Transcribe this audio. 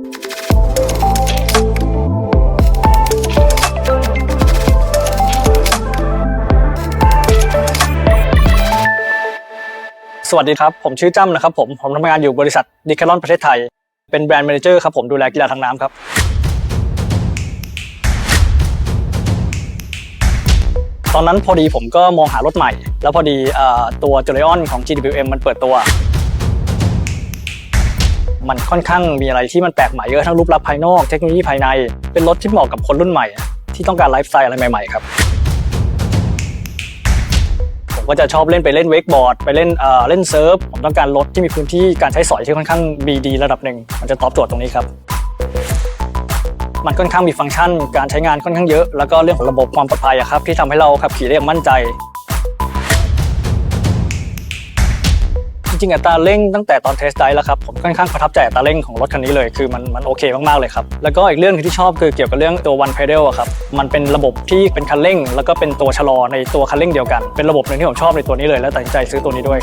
สวัสดีครับ ผมชื่อจ้ำนะครับผม ผมทำงานอยู่บริษัทดิคาลอนประเทศไทย เป็นแบรนด์แมเนเจอร์ครับผมดูแลกีฬาทางน้ำครับตอนนั้นพอดีผมก็มองหารถใหม่ แล้วพอดีอตัวจูเลออนของ GWM มันเปิดตัว มันค่อนข้างมีอะไรที่มันแปลกใหม่เยอะทั้งรูปลักษณ์ภายนอกเทคโนโลยีภายใน เป็นรถที่เหมาะกับคนรุ่นใหม่ ที่ต้องการไลฟ์สไตล์อะไรใหม่ๆครับผมก็จะชอบเล่นไปเล่นเวกบอร์ดไปเล่นเอ่อเล่นเซิร์ฟผมต้องการรถที่มีพื้นที่การใช้สอยที่ค่อนข้างมีดีระดับหนึ่งมันจะตอบโจทย์ตรงนี้ครับมันค่อนข้างมีฟังก์ชัน การใช้งานค่อนข้างเยอะ แล้วก็เรื่องของระบบความปลอดภัยอะครับที่ทำให้เราขับขี่ได้อย่างมั่นใจ จริงๆอัตราเร่งตั้งแต่ตอนเทสไดแล้วครับผมค่อนข้างประทับใจอัตราเร่งของรถคันนี้เลยคือมันมันโอเคมากๆเลยครับแล้วก็อีกเรื่องหนึงที่ชอบคือเกี่ยวกับเรื่องตัว one pedal อะครับมันเป็นระบบที่เป็นคันเร่ง แล้วก็เป็นตัวชะลอในตัวคันเร่งเดียวกัน เป็นระบบหนึ่งที่ผมชอบในตัวนี้เลย และตัดสินใจซื้อตัวนี้ด้วย